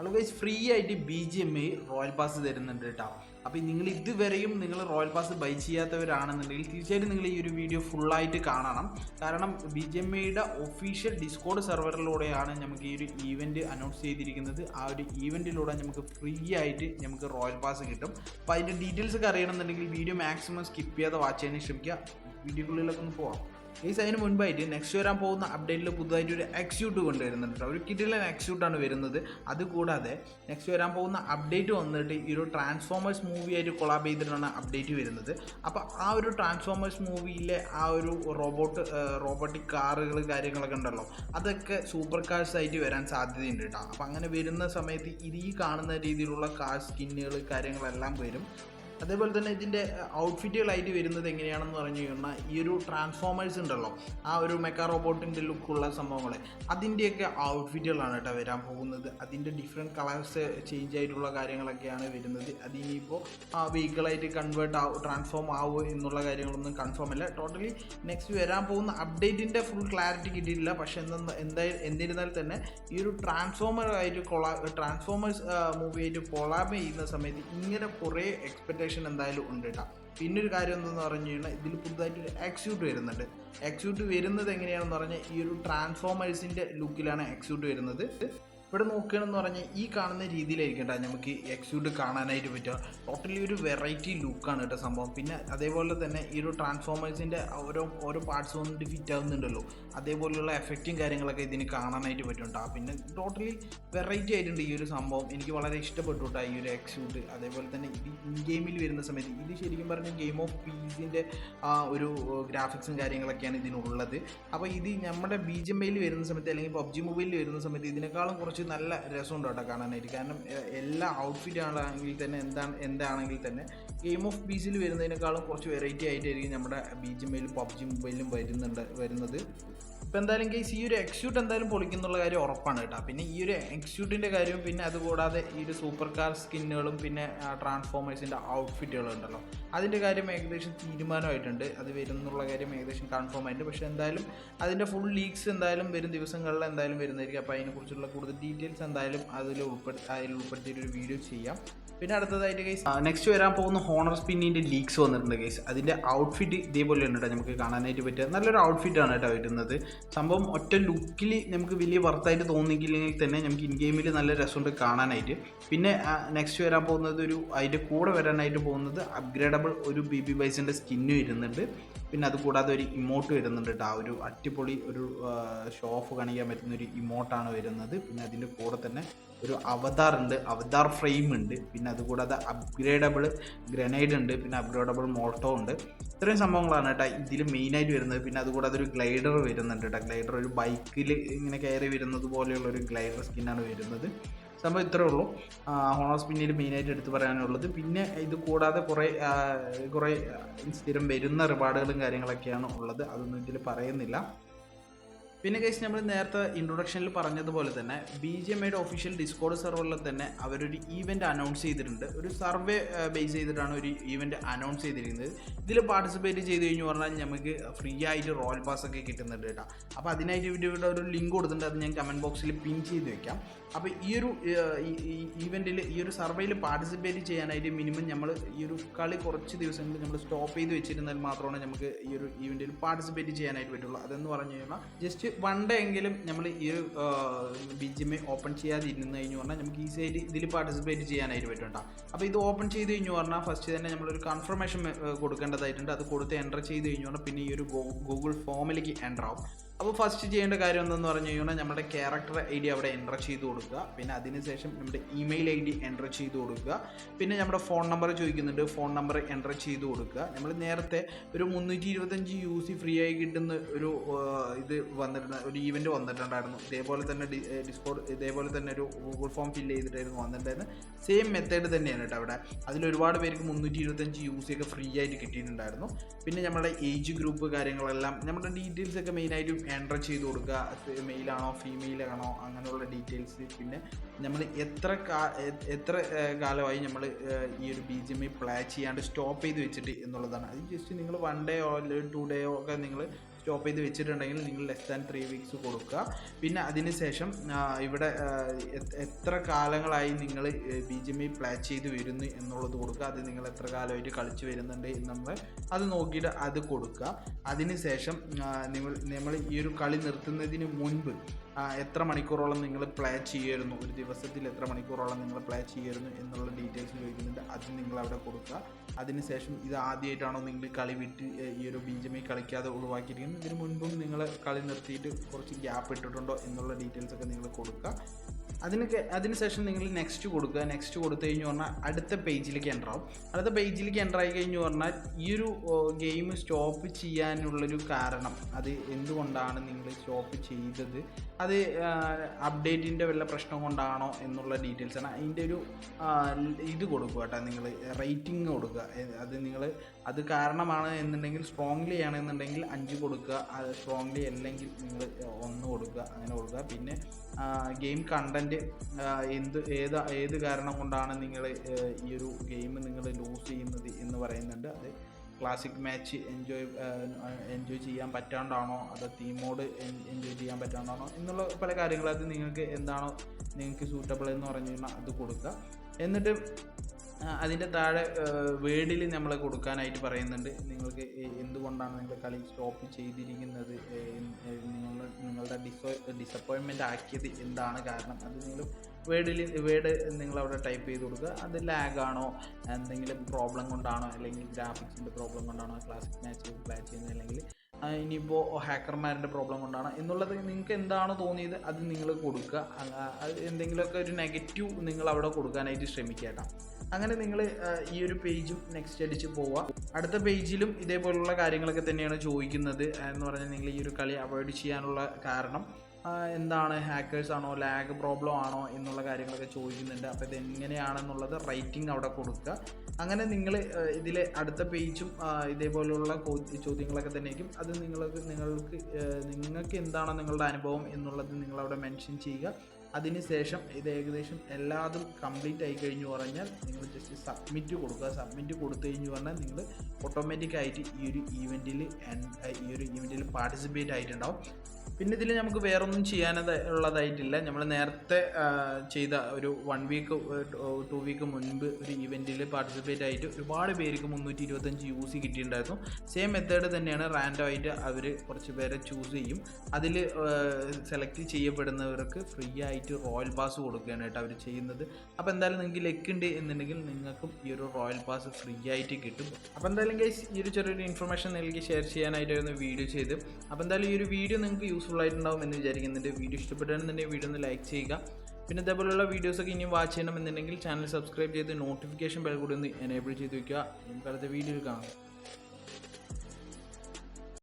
Hello guys free ആയിട്ട് B G M I royal pass തരുന്നുണ്ട് കേട്ടോ അപ്പോൾ നിങ്ങൾ ഇതുവരെയും നിങ്ങൾ റോയൽ പാസ് ബൈ ചെയ്യാത്തവരാണെന്നുണ്ടെങ്കിൽ തീർച്ചയായിട്ടും നിങ്ങൾ ഈ ഒരു വീഡിയോ ഫുള്ളായിട്ട് കാണണം. കാരണം ബി ജി എം ഐയുടെ ഒഫീഷ്യൽ ഡിസ്കോഡ് സെർവറിലൂടെയാണ് നമുക്ക് ഈ ഒരു ഈവന്റ് അനൗൺസ് ചെയ്തിരിക്കുന്നത്. ആ ഒരു ഈവന്റിലൂടെ നമുക്ക് ഫ്രീ ആയിട്ട് നമുക്ക് റോയൽ പാസ് കിട്ടും. അപ്പോൾ അതിന്റെ ഡീറ്റെയിൽസ് ഒക്കെ അറിയണമെന്നുണ്ടെങ്കിൽ വീഡിയോ മാക്സിമം സ്കിപ്പ് ചെയ്യാതെ വാച്ച് ചെയ്യാൻ ശ്രമിക്കുക. വീഡിയോക്കുള്ളിലൊക്കെ ഒന്ന് പോവാം. ഗൈസ് അതിന് മുൻപായിട്ട് നെക്സ്റ്റ് വരാൻ പോകുന്ന അപ്ഡേറ്റിൽ പുതുതായിട്ട് ഒരു എക്സ്യൂട്ട് കൊണ്ടുവരുന്നുണ്ട്. ഒരു കിഡിലൻ എക്സ്യൂട്ടാണ് വരുന്നത്. അതുകൂടാതെ നെക്സ്റ്റ് വരാൻ പോകുന്ന അപ്ഡേറ്റ് വന്നിട്ട് ഈ ഒരു ട്രാൻസ്ഫോമേഴ്സ് മൂവിയായിട്ട് കൊളാബ് ചെയ്തിട്ടാണ് അപ്ഡേറ്റ് വരുന്നത്. അപ്പോൾ ആ ഒരു ട്രാൻസ്ഫോമേഴ്സ് മൂവിയിലെ ആ ഒരു റോബോട്ട് റോബോട്ടിക് കാറുകൾ കാര്യങ്ങളൊക്കെ ഉണ്ടല്ലോ. അതൊക്കെ സൂപ്പർ കാഴ്സ് ആയിട്ട് വരാൻ സാധ്യതയുണ്ട് കേട്ടോ അപ്പോൾ അങ്ങനെ വരുന്ന സമയത്ത് ഇത് ഈ കാണുന്ന രീതിയിലുള്ള കാർ സ്കിന്നുകൾ കാര്യങ്ങളെല്ലാം വരും. അതേപോലെ തന്നെ ഇതിന്റെ ഔട്ട്ഫിറ്റുകളായിട്ട് വരുന്നത് എങ്ങനെയാണെന്ന് പറഞ്ഞു കഴിഞ്ഞാൽ ഈ ഒരു ട്രാൻസ്ഫോമേഴ്സ് ഉണ്ടല്ലോ ആ ഒരു മെക്കാ റോബോട്ടിന്റെ ലുക്കുള്ള സംഭവങ്ങൾ അതിന്റെയൊക്കെ ഔട്ട്ഫിറ്റുകളാണ് കേട്ടോ വരാൻ പോകുന്നത്. അതിന്റെ ഡിഫറെന്റ് കളേഴ്സ് ചേഞ്ച് ആയിട്ടുള്ള കാര്യങ്ങളൊക്കെയാണ് വരുന്നത്. അതിനിപ്പോൾ ആ വെഹിക്കിളായിട്ട് കൺവേർട്ട് ആവും ട്രാൻസ്ഫോം ആവുമോ എന്നുള്ള കാര്യങ്ങളൊന്നും കൺഫേം അല്ല. ടോട്ടലി നെക്സ്റ്റ് വരാൻ പോകുന്ന അപ്ഡേറ്റിന്റെ ഫുൾ ക്ലാരിറ്റി കിട്ടിയിട്ടില്ല. പക്ഷേ എന്താ എന്തായാലും എന്നിരുന്നാൽ തന്നെ ഈ ഒരു ട്രാൻസ്ഫോമർ ആയിട്ട് കൊളാ ട്രാൻസ്ഫോമേഴ്സ് മൂവി ആയിട്ട് കൊളാബ് ചെയ്യുന്ന സമയത്ത് ഇങ്ങനെ കുറേ എക്സ്പെക്ടേഷൻ എന്തായാലും ഉണ്ട് കേട്ടോ പിന്നെ ഒരു കാര്യം എന്തെന്ന് പറഞ്ഞു കഴിഞ്ഞാൽ ഇതിൽ പുതുതായിട്ട് ഒരു എക്സ്യൂട്ട് വരുന്നുണ്ട്. എക്സ്യൂട്ട് വരുന്നത് എങ്ങനെയാണെന്ന് പറഞ്ഞാൽ ഈ ഒരു ട്രാൻസ്ഫോമേഴ്സിന്റെ ലുക്കിലാണ് എക്സ്യൂട്ട് വരുന്നത്. ഇവിടെ നോക്കുകയാണെന്ന് പറഞ്ഞാൽ ഈ കാണുന്ന രീതിയിലായിരിക്കും കേട്ടോ നമുക്ക് എക്സ്യൂട്ട് കാണാനായിട്ട് പറ്റുക. ടോട്ടലി ഒരു വെറൈറ്റി ലുക്കാണ് കേട്ടോ സംഭവം. പിന്നെ അതേപോലെ തന്നെ ഈ ഒരു ട്രാൻസ്ഫോമേഴ്സിന്റെ ഓരോ ഓരോ പാർട്സ് വന്നിട്ട് ഫിറ്റ് ആവുന്നുണ്ടല്ലോ. അതേപോലെയുള്ള എഫക്റ്റും കാര്യങ്ങളൊക്കെ ഇതിന് കാണാനായിട്ട് പറ്റും പിന്നെ ടോട്ടലി വെറൈറ്റി ആയിട്ടുണ്ട് ഈ ഒരു സംഭവം. എനിക്ക് വളരെ ഇഷ്ടപ്പെട്ടു കേട്ടോ ഈ ഒരു എക്സ്യൂഡ് അതേപോലെ തന്നെ ഇത് ഇൻ ഗെയിമിൽ വരുന്ന സമയത്ത് ഇത് ശരിക്കും പറഞ്ഞാൽ ഗെയിം ഓഫ് പീസിന്റെ ആ ഒരു ഗ്രാഫിക്സും കാര്യങ്ങളൊക്കെയാണ് ഇതിനുള്ളത്. അപ്പോൾ ഇത് നമ്മുടെ ബി ജി എം ഐയിൽ വരുന്ന സമയത്ത് അല്ലെങ്കിൽ പബ്ജി മൊബൈലിൽ വരുന്ന സമയത്ത് ഇതിനേക്കാളും കുറച്ച് നല്ല രസമുണ്ട് കേട്ടോ കാണാനായിട്ട്. കാരണം എല്ലാ ഔട്ട്ഫിറ്റ് ആണെങ്കിൽ തന്നെ എന്താണ് എന്താണെങ്കിൽ തന്നെ ഗെയിം ഓഫ് പീസിൽ വരുന്നതിനേക്കാളും കുറച്ച് വെറൈറ്റി ആയിട്ടായിരിക്കും നമ്മുടെ ബി ജി എമ്മയിലും പബ്ജി മൊബൈലിലും വരുന്നുണ്ട് വരുന്നത്. ഇപ്പം എന്തായാലും കേസ് ഈ ഒരു എക്സ്യൂട്ട് എന്തായാലും പൊളിക്കുന്നുള്ള കാര്യം ഉറപ്പാണ് കേട്ടോ. പിന്നെ ഈ ഒരു എക്സ്യൂട്ടിന്റെ കാര്യവും പിന്നെ അതുകൂടാതെ ഈ ഒരു സൂപ്പർ കാർ സ്കിന്നുകളും പിന്നെ ട്രാൻസ്ഫോമേഴ്സിന്റെ ഔട്ട്ഫിറ്റുകളും ഉണ്ടല്ലോ. അതിന്റെ കാര്യം ഏകദേശം തീരുമാനമായിട്ടുണ്ട്. അത് വരുന്നുള്ള കാര്യം ഏകദേശം കൺഫേം ആയിട്ടുണ്ട്. പക്ഷേ എന്തായാലും അതിന്റെ ഫുൾ ലീക്സ് എന്തായാലും വരും ദിവസങ്ങളിൽ എന്തായാലും വരുന്നതായിരിക്കും. അപ്പോൾ അതിനെക്കുറിച്ചുള്ള കൂടുതൽ ഡീറ്റെയിൽസ് എന്തായാലും അതിൽ ഉൾപ്പെടുത്തി അതിൽ ഉൾപ്പെടുത്തിയിട്ടൊരു വീഡിയോ ചെയ്യാം. പിന്നെ അടുത്തതായിട്ട് കേസ് നെക്സ്റ്റ് വരാൻ പോകുന്ന ഹോണർ സ്പിന്നിന്റെ ലീക്സ് വന്നിട്ടുണ്ട് കേസ് അതിന്റെ ഔട്ട്ഫിറ്റ് ഇതേപോലെ ഉണ്ട് കേട്ടോ നമുക്ക് കാണാനായിട്ട് പറ്റുക. നല്ലൊരു ഔട്ട്ഫിറ്റാണ് കേട്ടോ വരുന്നത് സംഭവം ഒറ്റ ലുക്കിൽ നമുക്ക് വലിയ വർത്തായിട്ട് തോന്നിക്കില്ലെങ്കിൽ തന്നെ നമുക്ക് ഇൻ ഗെയിമിൽ നല്ല രസമുണ്ട് കാണാനായിട്ട്. പിന്നെ നെക്സ്റ്റ് വരാൻ പോകുന്നത് ഒരു അതിന്റെ കൂടെ വരാനായിട്ട് പോകുന്നത് അപ്ഗ്രേഡബിൾ ഒരു ബി ബി ബൈസിന്റെ സ്കിന്നും വരുന്നുണ്ട്. പിന്നെ അത് കൂടാതെ ഒരു ഇമോട്ട് വരുന്നുണ്ട് കേട്ടോ. ആ ഒരു അടിപൊളി ഒരു ഷോ ഓഫ് കാണിക്കാൻ പറ്റുന്ന ഒരു ഇമോട്ടാണ് വരുന്നത്. പിന്നെ അതിന്റെ കൂടെ തന്നെ ഒരു അവതാർ ഉണ്ട് അവതാർ ഫ്രെയിം ഉണ്ട് പിന്നെ അതുകൂടാതെ അപ്ഗ്രേഡബിൾ ഗ്രനേഡ് ഉണ്ട് പിന്നെ അപ്ഗ്രേഡബിൾ മോൾട്ടോ ഉണ്ട്. ഇത്രയും സംഭവങ്ങളാണ് കേട്ടോ ഇതിൽ മെയിനായിട്ട് വരുന്നത്. പിന്നെ അതുകൂടാതെ ഒരു ഗ്ലൈഡർ വരുന്നുണ്ട് കേട്ടോ. ഗ്ലൈഡർ ഒരു ബൈക്കിൽ ഇങ്ങനെ കയറി വരുന്നത് പോലെയുള്ള ഒരു ഗ്ലൈഡർ സ്കിന്നാണ് വരുന്നത്. സംഭവം ഇത്രേ ഉള്ളൂ. ഹോണോസ് പിന്നീട് മെയിനായിട്ട് എടുത്തു പറയാനുള്ളത്. പിന്നെ ഇത് കൂടാതെ കുറേ കുറേ സ്ഥിരം വരുന്ന റിവാർഡുകളും കാര്യങ്ങളൊക്കെയാണ് ഉള്ളത്. അതൊന്നും ഇതിൽ പറയുന്നില്ല. പിന്നെ കഴിച്ച് നമ്മൾ നേരത്തെ ഇൻട്രൊഡക്ഷനിൽ പറഞ്ഞതുപോലെ തന്നെ ബി ജി എം ഐയുടെ ഒഫീഷ്യൽ ഡിസ്കോഡ് സെർവറിൽ തന്നെ അവരൊരു ഈവന്റ് അനൗൺസ് ചെയ്തിട്ടുണ്ട്. ഒരു സർവേ ബേസ് ചെയ്തിട്ടാണ് ഒരു ഈവന്റ് അനൗൺസ് ചെയ്തിരിക്കുന്നത്. ഇതിൽ പാർട്ടിസിപ്പേറ്റ് ചെയ്ത് കഴിഞ്ഞു പറഞ്ഞാൽ നമുക്ക് ഫ്രീ ആയിട്ട് റോയൽ പാസ് ഒക്കെ കിട്ടുന്നുണ്ട് കേട്ടോ. അപ്പോൾ അതിനായിട്ട് വീഡിയോയുടെ ഒരു ലിങ്ക് കൊടുത്തിട്ടുണ്ട്. അത് ഞാൻ കമന്റ് ബോക്സിൽ പിൻ ചെയ്ത് വെക്കാം. അപ്പോൾ ഈ ഒരു ഈവെന്റിൽ ഈ ഒരു സർവേയിൽ പാർട്ടിസിപ്പേറ്റ് ചെയ്യാനായിട്ട് മിനിമം നമ്മൾ ഈ ഒരു കളി കുറച്ച് ദിവസങ്ങളിൽ നമ്മൾ സ്റ്റോപ്പ് ചെയ്ത് വെച്ചിരുന്നാൽ മാത്രമാണ് നമുക്ക് ഈ ഒരു ഈവെന്റിൽ പാർട്ടിസിപ്പേറ്റ് ചെയ്യാനായിട്ട് പറ്റുള്ളൂ. അതെന്ന് പറഞ്ഞു കഴിഞ്ഞാൽ ജസ്റ്റ് വൺ ഡേ എങ്കിലും നമ്മൾ ഈ ഒരു ബി ജി എം ഓപ്പൺ ചെയ്യാതെ ഇരുന്ന് കഴിഞ്ഞു പറഞ്ഞാൽ നമുക്ക് ഈസി ആയിട്ട് ഇതിൽ പാർട്ടിസിപ്പേറ്റ് ചെയ്യാനായിട്ട് പറ്റും കേട്ടോ. അപ്പോൾ ഇത് ഓപ്പൺ ചെയ്ത് കഴിഞ്ഞു പറഞ്ഞാൽ ഫസ്റ്റ് തന്നെ നമ്മളൊരു കൺഫർമേഷൻ കൊടുക്കേണ്ടതായിട്ടുണ്ട്. അത് കൊടുത്ത് എന്റർ ചെയ്ത് കഴിഞ്ഞു പറഞ്ഞാൽ പിന്നെ ഈ ഒരു ഗൂഗിൾ ഫോമിലേക്ക് എന്റർ ആവും. അപ്പോൾ ഫസ്റ്റ് ചെയ്യേണ്ട കാര്യം എന്തെന്ന് പറഞ്ഞു കഴിഞ്ഞാൽ നമ്മുടെ ക്യാരക്ടർ ഐ ഡി അവിടെ എന്റർ ചെയ്ത് കൊടുക്കുക. പിന്നെ അതിനുശേഷം നമ്മുടെ ഇമെയിൽ ഐ ഡി എന്റർ ചെയ്ത് കൊടുക്കുക. പിന്നെ നമ്മുടെ ഫോൺ നമ്പർ ചോദിക്കുന്നുണ്ട് ഫോൺ നമ്പർ എന്റർ ചെയ്ത് കൊടുക്കുക. നമ്മൾ നേരത്തെ ഒരു മുന്നൂറ്റി ഇരുപത്തഞ്ച് യു സി ഫ്രീ ആയി കിട്ടുന്ന ഒരു ഇത് വന്നിട്ടുണ്ട് ഒരു ഈവന്റ് വന്നിട്ടുണ്ടായിരുന്നു. ഇതേപോലെ തന്നെ ഡിസ്കോഡ് ഇതേപോലെ തന്നെ ഒരു ഗൂഗിൾ ഫോം ഫില്ല് ചെയ്തിട്ടായിരുന്നു വന്നിട്ടുണ്ടായിരുന്നു. സെയിം മെത്തേഡ് തന്നെയാണ് കേട്ടോ അവിടെ. അതിൽ ഒരുപാട് പേർക്ക് മുന്നൂറ്റി ഇരുപത്തഞ്ച് യു സി ഒക്കെ ഫ്രീ ആയിട്ട് കിട്ടിയിട്ടുണ്ടായിരുന്നു. പിന്നെ നമ്മുടെ ഏജ് ഗ്രൂപ്പ് കാര്യങ്ങളെല്ലാം നമ്മുടെ ഡീറ്റെയിൽസ് ഒക്കെ മെയിനായിട്ടും എന്റർ ചെയ്ത് കൊടുക്കുക. മെയിലാണോ ഫീമെയിൽ ആണോ അങ്ങനെയുള്ള ഡീറ്റെയിൽസ് പിന്നെ നമ്മൾ എത്ര കാ- എത്ര കാലമായി നമ്മൾ ഈ ഒരു B G M I play ചെയ്യാണ്ട് സ്റ്റോപ്പ് ചെയ്ത് വെച്ചിട്ട് എന്നുള്ളതാണ്. അത് ജസ്റ്റ് നിങ്ങൾ വൺ ഡേയോ അല്ലെങ്കിൽ ടു ഡേയോ ഒക്കെ നിങ്ങൾ സ്റ്റോപ്പ് ചെയ്ത് വെച്ചിട്ടുണ്ടെങ്കിൽ നിങ്ങൾ ലെസ് ദാൻ ത്രീ വീക്സ് കൊടുക്കുക. പിന്നെ അതിനുശേഷം ശേഷം ഇവിടെ എത്ര കാലങ്ങളായി നിങ്ങൾ B G M I play ചെയ്ത് വരുന്നു എന്നുള്ളത് കൊടുക്കുക. അത് നിങ്ങൾ എത്ര കാലമായിട്ട് കളിച്ച് വരുന്നുണ്ട് നമ്മൾ അത് നോക്കിയിട്ട് അത് കൊടുക്കുക. അതിനുശേഷം ശേഷം നിങ്ങൾ നമ്മൾ ഈ ഒരു കളി നിർത്തുന്നതിന് മുൻപ് എത്ര മണിക്കൂറോളം നിങ്ങൾ പ്ലേ ചെയ്യുമായിരുന്നു? ഒരു ദിവസത്തിൽ എത്ര മണിക്കൂറോളം നിങ്ങൾ പ്ലേ ചെയ്യുമായിരുന്നു എന്നുള്ള ഡീറ്റെയിൽസ് ചോദിക്കുന്നുണ്ട്. അത് നിങ്ങൾ അവിടെ കൊടുക്കുക. അതിനുശേഷം ഇത് ആദ്യമായിട്ടാണോ നിങ്ങൾ കളി വിട്ട് ഈ ഒരു ബി ജെ കളിക്കാതെ ഒഴിവാക്കിയിരിക്കുന്നത്? ഇതിനു മുൻപും നിങ്ങൾ കളി നിർത്തിയിട്ട് കുറച്ച് ഗ്യാപ്പ് ഇട്ടിട്ടുണ്ടോ എന്നുള്ള ഡീറ്റെയിൽസ് ഒക്കെ നിങ്ങൾ കൊടുക്കുക. അതിനൊക്കെ അതിനുശേഷം നിങ്ങൾ നെക്സ്റ്റ് കൊടുക്കുക. നെക്സ്റ്റ് കൊടുത്തു കഴിഞ്ഞു പറഞ്ഞാൽ അടുത്ത പേജിലേക്ക് എന്റർ ആവും. അടുത്ത പേജിലേക്ക് എന്റർ ആയി കഴിഞ്ഞു പറഞ്ഞാൽ ഈ ഒരു ഗെയിം സ്റ്റോപ്പ് ചെയ്യാനുള്ളൊരു കാരണം അത് എന്തുകൊണ്ടാണ് നിങ്ങൾ സ്റ്റോപ്പ് ചെയ്തത്? അത് അപ്ഡേറ്റിന്റെ വല്ല പ്രശ്നം കൊണ്ടാണോ എന്നുള്ള ഡീറ്റെയിൽസ് ആണ്. അതിന്റെ ഒരു ഇത് കൊടുക്കുക കേട്ടോ നിങ്ങൾ റേറ്റിംഗ് കൊടുക്കുക. അത് നിങ്ങൾ അത് കാരണമാണ് എന്നുണ്ടെങ്കിൽ സ്ട്രോങ്ലി ആണെന്നുണ്ടെങ്കിൽ അഞ്ച് കൊടുക്കുക അത് സ്ട്രോങ്ലി അല്ലെങ്കിൽ നിങ്ങൾ ഒന്ന് കൊടുക്കുക അങ്ങനെ കൊടുക്കുക. പിന്നെ ഗെയിം കണ്ടന്റ് എന്ത് ഏത് ഏത് കാരണം കൊണ്ടാണ് നിങ്ങൾ ഈ ഒരു ഗെയിം നിങ്ങൾ ലൂസ് ചെയ്യുന്നത് എന്ന് പറയുന്നുണ്ട്. അത് ക്ലാസിക് മാച്ച് എൻജോയ് എൻജോയ് ചെയ്യാൻ പറ്റാണ്ടാണോ? അതോ മോഡ് എൻജോയ് ചെയ്യാൻ പറ്റാണ്ടാണോ? എന്നുള്ള പല കാര്യങ്ങൾ അത് നിങ്ങൾക്ക് എന്താണോ നിങ്ങൾക്ക് സൂട്ടബിൾ എന്ന് പറഞ്ഞു കഴിഞ്ഞാൽ അത് കൊടുക്കുക. എന്നിട്ട് അതിന്റെ താഴെ വേർഡിൽ നമ്മൾ കൊടുക്കാനായിട്ട് പറയുന്നുണ്ട്. നിങ്ങൾക്ക് എന്തുകൊണ്ടാണ് നിങ്ങൾ കളി സ്റ്റോപ്പ് ചെയ്തിരിക്കുന്നത്? നിങ്ങൾ നിങ്ങളുടെ ഡിസോ ഡിസപ്പോയിൻമെന്റ് ആക്കിയത് എന്താണ് കാരണം? അത് നിങ്ങൾ വേർഡിൽ വേർഡ് നിങ്ങളവിടെ ടൈപ്പ് ചെയ്ത് കൊടുക്കുക. അത് ലാഗാണോ എന്തെങ്കിലും പ്രോബ്ലം കൊണ്ടാണോ? അല്ലെങ്കിൽ ഗ്രാഫിക്സിന്റെ പ്രോബ്ലം കൊണ്ടാണോ? ക്ലാസിക് മാച്ച് പ്ലേ ചെയ്യുന്നത്? അല്ലെങ്കിൽ ഇനിയിപ്പോൾ ഹാക്കർമാരുടെ പ്രോബ്ലം കൊണ്ടാണ്? എന്നുള്ളത് നിങ്ങൾക്ക് എന്താണ് തോന്നിയത് അത് നിങ്ങൾ കൊടുക്കുക. എന്തെങ്കിലുമൊക്കെ ഒരു നെഗറ്റീവ് നിങ്ങൾ അവിടെ കൊടുക്കാനായിട്ട് ശ്രമിക്കുക അങ്ങനെ നിങ്ങൾ ഈ ഒരു പേജും നെക്സ്റ്റ് അടിച്ച് പോവുക അടുത്ത പേജിലും ഇതേപോലുള്ള കാര്യങ്ങളൊക്കെ തന്നെയാണ് ചോദിക്കുന്നത് എന്ന് പറഞ്ഞാൽ നിങ്ങൾ ഈ ഒരു കളി അവോയ്ഡ് ചെയ്യാനുള്ള കാരണം എന്താണ് ഹാക്കേഴ്സ് ആണോ ലാഗ് പ്രോബ്ലം ആണോ എന്നുള്ള കാര്യങ്ങളൊക്കെ ചോദിക്കുന്നുണ്ട്. അപ്പോൾ ഇത് എങ്ങനെയാണെന്നുള്ളത് റൈറ്റിംഗ് അവിടെ കൊടുക്കുക. അങ്ങനെ നിങ്ങൾ ഇതിലെ അടുത്ത പേജും ഇതേപോലെയുള്ള ചോദ്യങ്ങളൊക്കെ തന്നെയായിരിക്കും. അത് നിങ്ങൾക്ക് നിങ്ങൾക്ക് നിങ്ങൾക്ക് എന്താണ് നിങ്ങളുടെ അനുഭവം എന്നുള്ളത് നിങ്ങളവിടെ മെൻഷൻ ചെയ്യുക. അതിനുശേഷം ഇത് ഏകദേശം എല്ലാതും കംപ്ലീറ്റ് ആയി കഴിഞ്ഞു പറഞ്ഞാൽ നിങ്ങൾ ജസ്റ്റ് സബ്മിറ്റ് കൊടുക്കുക. സബ്മിറ്റ് കൊടുത്തു കഴിഞ്ഞു പറഞ്ഞാൽ നിങ്ങൾ ഓട്ടോമാറ്റിക്കായിട്ട് ഈ ഒരു ഈവെന്റിൽ ഈ ഒരു ഈവെന്റിൽ പാർട്ടിസിപ്പേറ്റ് ആയിട്ടുണ്ടാവും. പിന്നെ ഇതിൽ നമുക്ക് വേറൊന്നും ചെയ്യാനത് ഉള്ളതായിട്ടില്ല. നമ്മൾ നേരത്തെ ചെയ്ത ഒരു വൺ വീക്ക് ടു വീക്ക് മുൻപ് ഒരു ഇവന്റിൽ പാർട്ടിസിപ്പേറ്റ് ആയിട്ട് ഒരുപാട് പേർക്ക് മുന്നൂറ്റി ഇരുപത്തഞ്ച് യൂസ് കിട്ടിയിട്ടുണ്ടായിരുന്നു. സെയിം മെത്തേഡ് തന്നെയാണ് റാൻഡം ആയിട്ട് അവർ കുറച്ച് പേരെ ചൂസ് ചെയ്യും. അതിൽ സെലക്ട് ചെയ്യപ്പെടുന്നവർക്ക് ഫ്രീ ആയിട്ട് റോയൽ പാസ് കൊടുക്കുകയാണ് കേട്ടോ അവർ ചെയ്യുന്നത്. അപ്പോൾ എന്തായാലും നിങ്ങൾക്ക് ലെക്ക് ഉണ്ട് എന്നുണ്ടെങ്കിൽ നിങ്ങൾക്കും ഈ ഒരു റോയൽ പാസ് ഫ്രീ ആയിട്ട് കിട്ടും. അപ്പോൾ എന്തായാലും ഗൈസ് ഈ ഒരു ചെറിയൊരു ഇൻഫർമേഷൻ നൽകി ഷെയർ ചെയ്യാനായിട്ടായിരുന്നു വീഡിയോ ചെയ്ത് അപ്പോൾ എന്തായാലും ഈ ഒരു വീഡിയോ നിങ്ങൾക്ക് യൂസ്ഫുൾ ആയിട്ടുണ്ടാവും എന്ന് വിചാരിക്കുന്നുണ്ട് വീഡിയോ ഇഷ്ടപ്പെട്ടാണെന്നുണ്ടെങ്കിൽ വീഡിയോ ഒന്ന് ലൈക്ക് ചെയ്യുക. പിന്നെ ഇതേപോലെയുള്ള വീഡിയോസൊക്കെ ഇനി വാച്ച് ചെയ്യണമെന്നുണ്ടെങ്കിൽ ചാനൽ സബ്സ്ക്രൈബ് ചെയ്ത് നോട്ടിഫിക്കേഷൻ ബെൽ കൂടി ഒന്ന് എനേബിൾ ചെയ്ത് വയ്ക്കുക ഇനി അടുത്ത വീഡിയോയിൽ കാണാം.